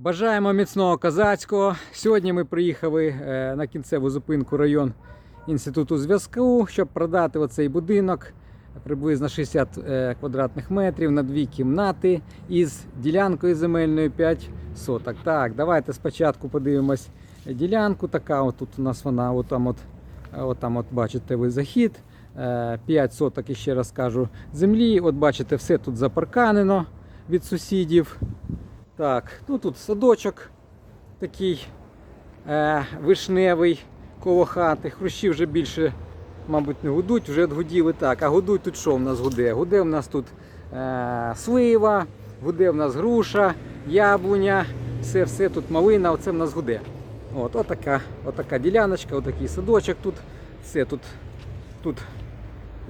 Бажаємо міцного козацького. Сьогодні ми приїхали е, на кінцеву зупинку район інституту зв'язку, щоб продати оцей будинок приблизно 60 е, квадратних метрів на дві кімнати із ділянкою земельною 5 соток. Так, давайте спочатку подивимось ділянку. Така от тут у нас вона, от там от, от там от бачите ви захід. Е, 5 соток, ще раз кажу, землі. От бачите, все тут запарканено від сусідів. Так, ну тут садочок такий е, вишневий коло хати. Хрущі вже більше, мабуть, не гудуть, вже гуділи так. А гудуть тут що в нас гуде? Гуде в нас тут е, слива, гуде в нас груша, яблуня, все, все тут малина, оце в нас гуде. От, отака, отака діляночка, отакий садочок тут. Все тут, тут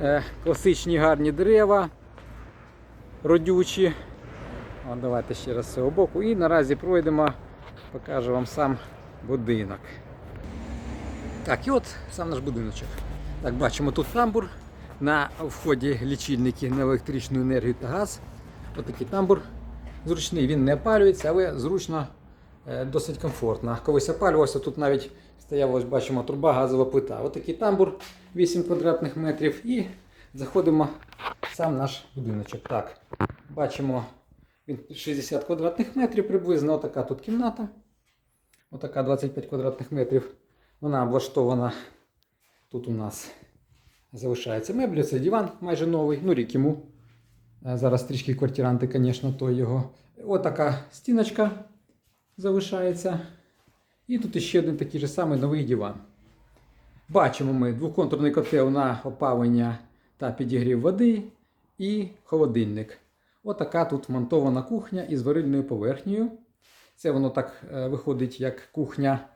е, класичні гарні дерева, родючі. О, давайте ще раз з цього боку. І наразі пройдемо, покажу вам сам будинок. Так, і от сам наш будиночок. Так, бачимо тут тамбур. На вході лічильники на електричну енергію та газ. Ось такий тамбур. Зручний, він не опалюється, але зручно, е, досить комфортно. Колись опалювався, тут навіть стояла, ось бачимо, труба, газова плита. Ось такий тамбур 8 квадратних метрів. І заходимо в сам наш будиночок. Так, бачимо 60 квадратних метрів приблизно. Отака тут кімната. Отака 25 квадратних метрів. Вона облаштована. Тут у нас залишається меблі, це диван майже новий, ну рік йому. Е, Зараз трішки квартиранти, звісно, то його. Отака стіночка залишається. І тут ще один такий же самий новий диван. Бачимо ми двоконтурний котел на опалення та підігрів води і холодильник. Отака тут монтована кухня із варильною поверхнею. Це воно так е, виходить як кухня,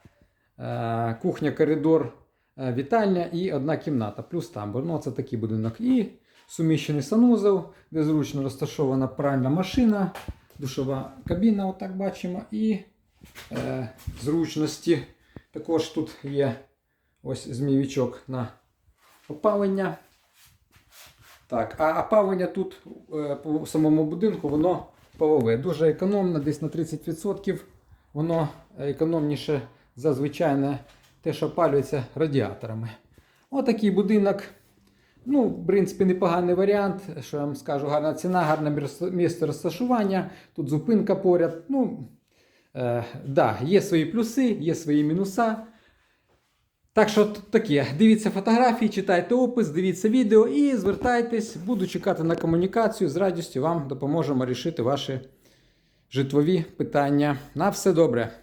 е, кухня, коридор, е, вітальня і одна кімната, плюс тамбур. Ну, це такий будинок. І суміщений санузел, де зручно розташована пральна машина, душова кабіна, отак бачимо. І зручності. Також тут є ось змійовичок на опалення. Так, а опалення тут е, по самому будинку воно полове. Дуже економно, десь на 30%. Воно економніше за звичайне те, що опалюється радіаторами. Отакий будинок. Ну, в принципі, непоганий варіант. Що я вам скажу, гарна ціна, гарне місце- розташування. Тут зупинка поряд. Ну, е, да, є свої плюси, є свої мінуса. Так що таке. Дивіться фотографії, читайте опис, дивіться відео і звертайтесь. Буду чекати на комунікацію. З радістю вам допоможемо рішити ваші житлові питання. На все добре.